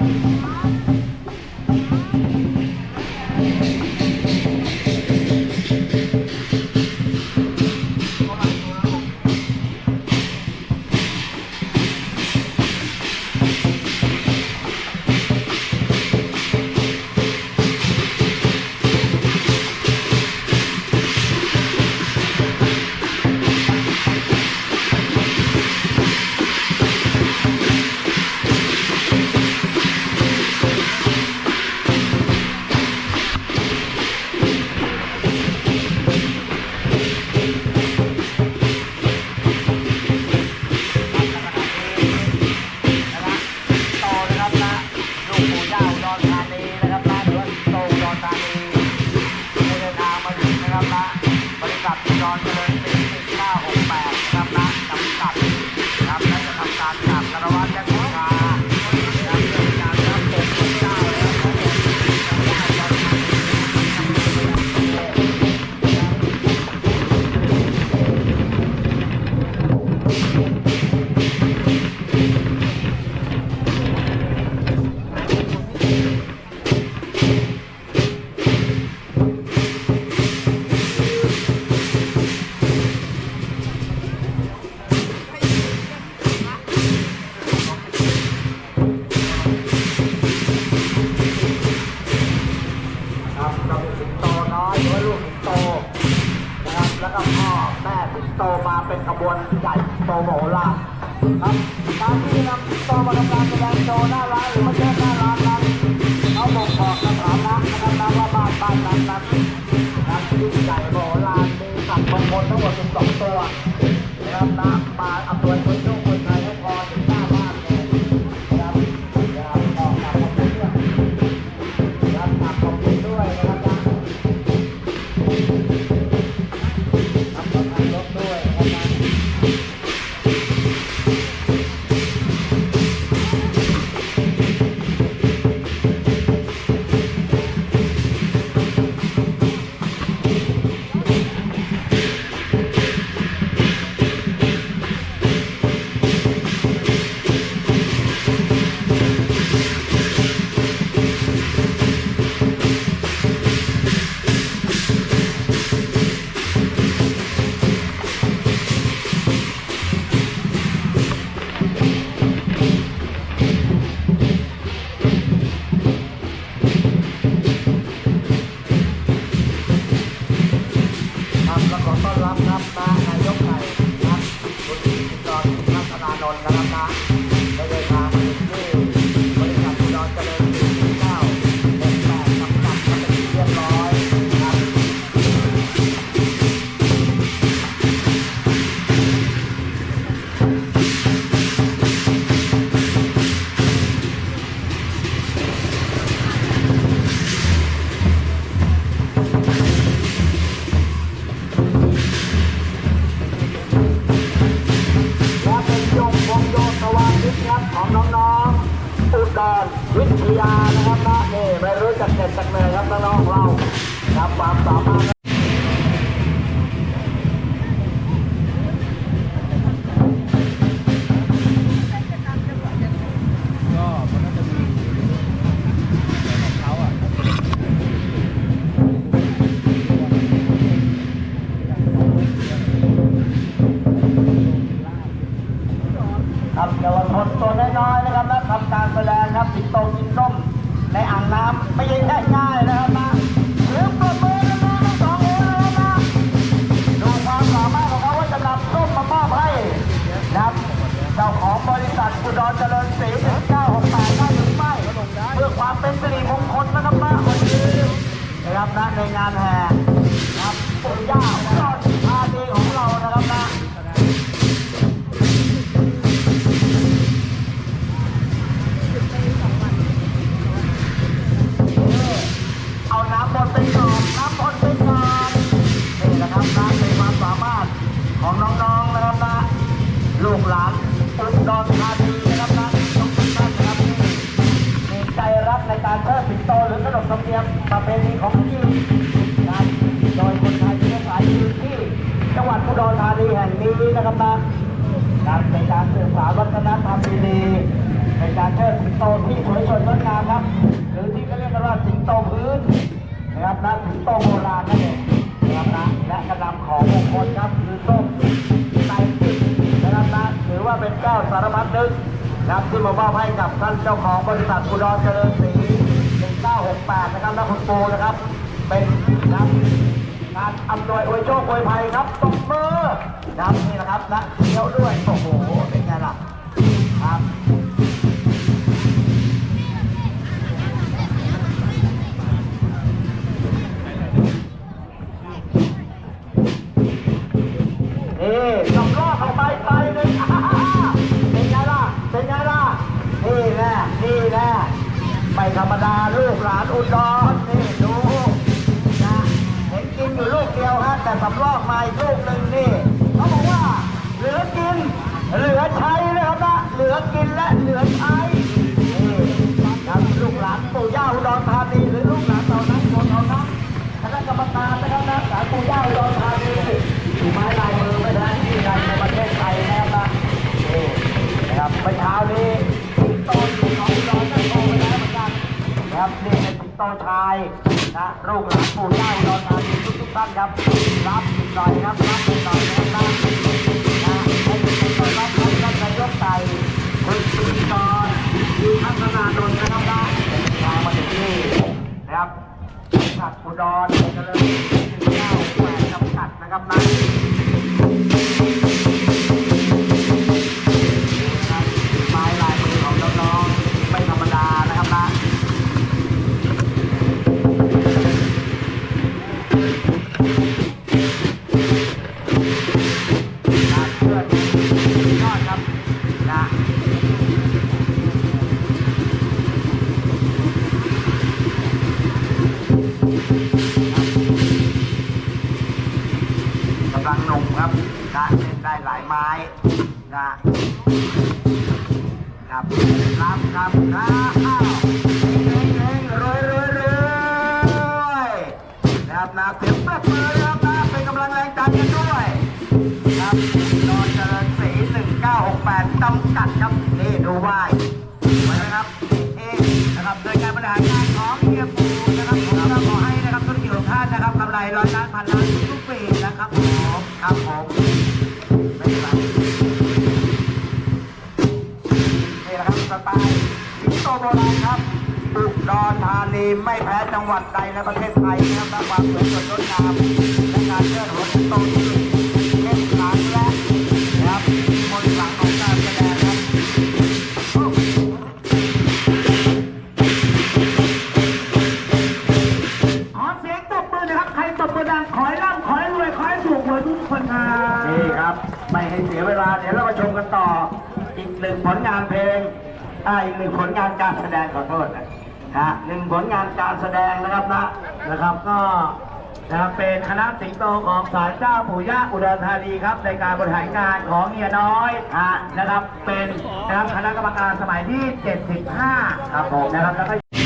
โต ใหญ่โตโมโหลาครับการที่นำตัวมาทำการแสดงโชว์หน้าร้านหรือมาเชิญหน้าร้านนั้นเขาบอกบอกสถานะนะครับนะว่าบ้านบ้านนั้นนั้นนั้นยิ่งใหญ่โมโหลามีสัตว์มงคลทั้งหมดสองตัวนะครับนะมาอำนวยคน น ธวาทิตครับของน้องๆอุดรวิทยานะครับนะนี่ไม่รู้จักเจ็ดจากเหนื่อยครับน้องๆของเราครับความสามารถ ครับเยาวชนตัวน้อยๆนะครับนะทำการแสดงครับสิงโตกินส้มในอ่างน้ำไม่ใช่ง่ายๆนะครับนะเรื่องปรบมือน้องๆทั้งสองคนนะครับนะดูความสามารถของเขาว่าจะนำส้มมามอบให้นะครับเจ้าของบริษัทอุดรเจริญศรี1968ได้หรือไม่เพื่อความเป็นสิริมงคลนะครับนะวันนี้นะครับนะในงานแห่ นธรรมดีๆในการเชิดสิงโตที่สวยสดงดงามครับหรือที่เขาเรียกกันว่าสิงโตพื้นนะครับนะสิงโตโบราณนั่นเองนะครับนะและกระลำของมงคลครับคือส้มไตติดนะครับนะถือว่าเป็นเจ้าสารพัดนึกครับที่มามอบให้กับท่านเจ้าของบริษัทอุดรเจริญศรี1968 นะครับและคุณปูนะครับ เป็นนะการอำนวยอวยโชคอวยภัยครับตบมือครับนี่นะครับและเที่ยวด้วยตบ เหลือใช้นะครับนะเหลือกินและเหลือใช้ครับลูกหลานปู่ย่าอุดรธานีหรือลูกหลานเหล่านั้นคนเหล่านั้นคณะกรรมการนะครับนะสายปู่ย่าอุดรธานีถือไม้ลายมือไม่ได้ที่ใดในประเทศไทยนะครับนะนะครับเมื่อเช้านี้สิงโตอยู่ของอุดรก็โตไปแล้วเหมือนกันนะครับนี่เป็นสิงโตชายนะลูกหลานปู่ย่าอุดรธานีทุกทุกท่านครับรับอีกหน่อยครับรับอีกหน่อยนะครับนะ จังหวัดใดในประเทศไทยนะครับความสวยสดงดงามและการเชิดหัวสิงโตที่เข้มขลังและนะครับมนต์ขลังของการแสดงครับขอเสียงตบมือนะครับ ใครตบมือดังขอให้ร่ำขอให้รวยขอให้ถูกหวยทุกคนครับนี่ครับ ไม่ให้เสียเวลาเดี๋ยวเรามาชมกันต่อ อีกหนึ่งผลงานเพลงอ่าอีกหนึ่งผลงานการแสดงขอโทษนะ ฮะหนึ่งผลงานการแสดงนะครับนะนะครับก็นะครับเป็นคณะสิงโตของศาลเจ้าปู่ย่าอุดรธานีครับในการบริหารงานของเฮียน้อยฮะนะครับเป็นนะครับคณะกรรมการสมัยที่ 75 ครับผมนะครับแล้วก็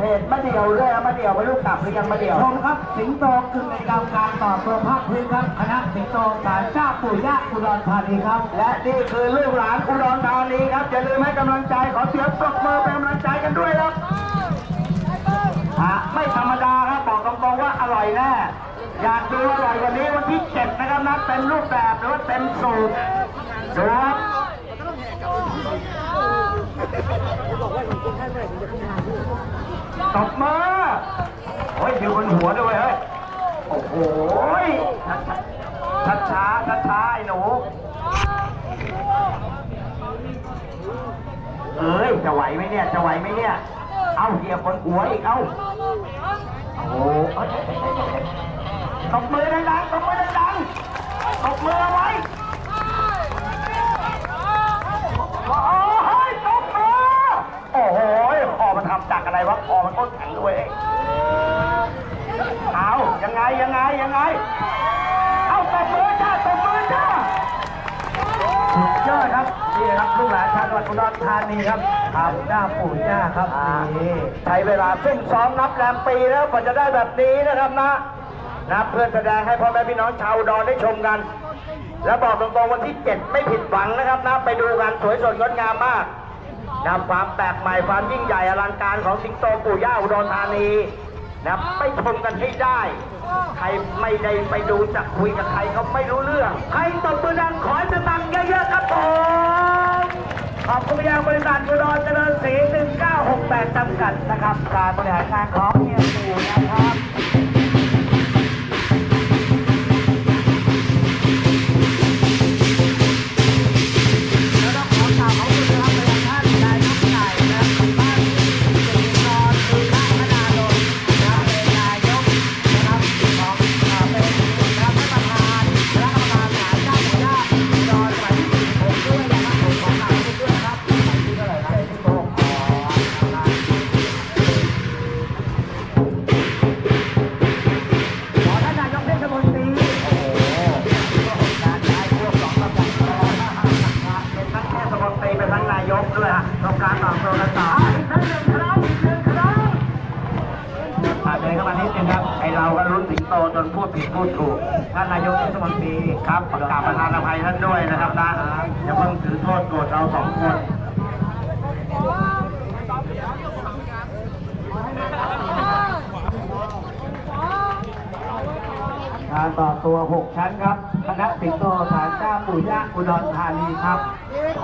เพจมะเดี่ยวด้วยนะมะเดี่ยวไม่รู้กลับหรือยังมะเดี่ยวชมครับสิงโตคือในกรรมการต่อตัวภาคพื้นครับคณะสิงโตศาลเจ้าปู่ย่าอุดรธานีครับ และนี่คือลูกหลานอุดรธานีครับอย่าลืมให้กำลังใจขอเสียงปรบมือเป็นกำลังใจกันด้วยครับฮะไม่ธรรมดาครับบอกตรงๆว่าอร่อยแน่อยากดูอร่อยกว่านี้วันที่เจ็ดนะครับนัดเต็มรูปแบบหรือว่าเต็มสูตรดูครับ ตบมือโอ้ยอยู่บนหัวด้วยเฮ้ย โอ้โหช้าช้าช้าช้าไอ้หนูเอ้ย จะไหวไหมเนี่ย จะไหวไหมเนี่ย เอาเหยียบบนหัวอีก เอ้า โอ้โหตบมือดังๆตบมือดังๆตบมือเอาไว้โอ้ยตบมือโอ้โหคอมันทำจาก อะไรวะคอมันต้นแข็งด้วยเอายังไงยังไงยังไง เอาตบมือจ้าตบมือจ้าสุดยอดครับนี่นะครับลูกหลานชาวจังหวัดอุดรธานีครับครับหน้าปู่ย่าครับนี่ใช้เวลาซุ่มซ้อมนับแรมปีแล้วกว่าจะได้แบบนี้นะครับนะนะเพื่อแสดงให้พ่อแม่พี่น้องชาวอุดรได้ชมกัน แล้วบอกตรงๆวันที่ 7 ไม่ผิดหวังนะครับนะไปดูกันสวยสดงดงามมาก นำความแปลกใหม่ความยิ่งใหญ่อลังการของสิงโตปู่ย่าอุดรธานีนะไปชมกันให้ได้ ใครไม่ได้ไปดูจะคุยกับใครเขาไม่รู้เรื่อง ใครตบมือดังขอจะตังเยอะๆครับผมขอบคุณยังบริษัทอุดรเจริญศรี1968จำกัดนะครับ การบริหารงานของเฮียปู่นะครับ เทศมนตรีเป็นทั้งนายกด้วยฮะต้องการต่อโทรศัพท์อีกท่านหนึ่งครับอีกหนึ่งครับผ่านเลยเข้ามานิดนึงครับไอเราก็รุ่นสิงโตจนพูดผิดพูดถูกท่านนายกเทศมนตรีครับประกาศประธานอภัยท่านด้วยนะครับนะอย่าเพิ่งถือโทษโกรธเราสองคนการต่อตัว 6 ชั้นครับ คณะสิงโตฐานเจ้าปู่ย่าอุดรธานีครับ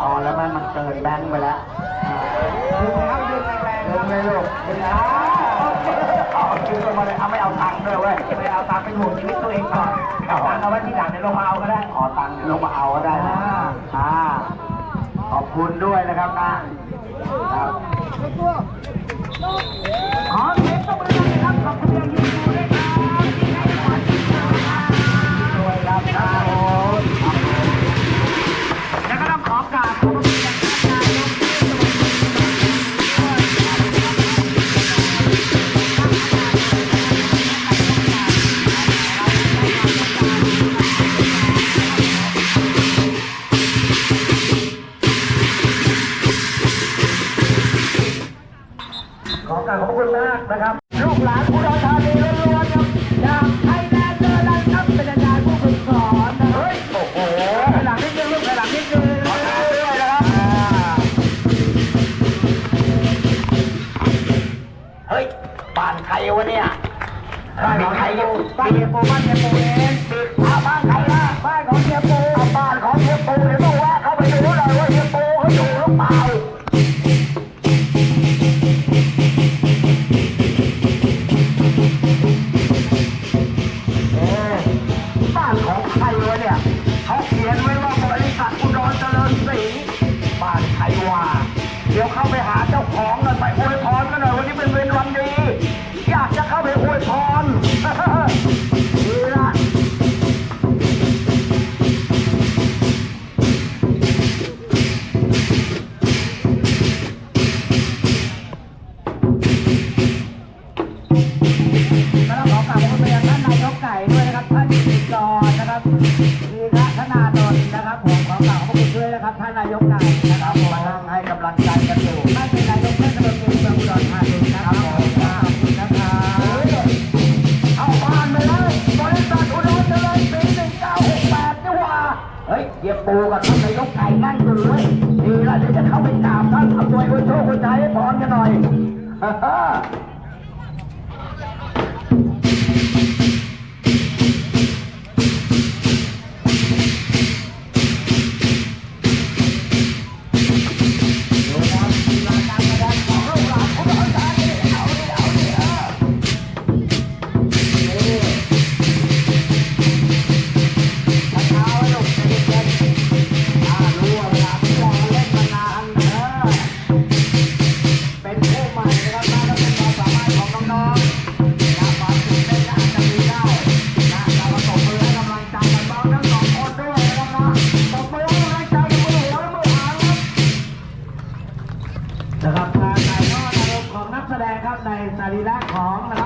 อ๋อแล้วมันมันเกินแบงค์ไปแล้วดึงแล้วดึงแรงๆดึงเลยลูกดึงแล้วอ๋อดึงลงมาเลยเอาไม่เอาตังค์ด้วยเว้ยไม่เอาตังค์เป็นห่วงชีวิตตัวเองก่อนเอาตังค์เอาไว้ที่หลังเดี๋ยวลงมาเอาก็ได้ขอตังค์เดี๋ยวลงมาเอาก็ได้นะอ่าขอบคุณด้วยนะครับนะครับขอเสียงตบมือหน่อยนะครับขอบคุณอย่างยิ่งด้วย อยู่ นะครับท่านนายกไก่นะครับมานั่งให้กำลังใจกันอยู่ท่านเป็นนายกเทศมนตรีเมืองอุดรธานีนะครับขอบคุณนะครับเข้าบ้านไปแล้วบริษัทอุดรเจริญศรีหนึ่งเก้าหกแปดนี่หว่าเฮ้ยเยียปูกับท่านนายกไก่นั่งอยู่เลยดีแล้วเดี๋ยวจะเข้าไปกราบท่านอำนวยอวยโชคอวยใจให้พรกันหน่อยฮ่า นะครับการถ่ายทอดอารมณ์ของนักแสดงครับในสรีระของนะครับ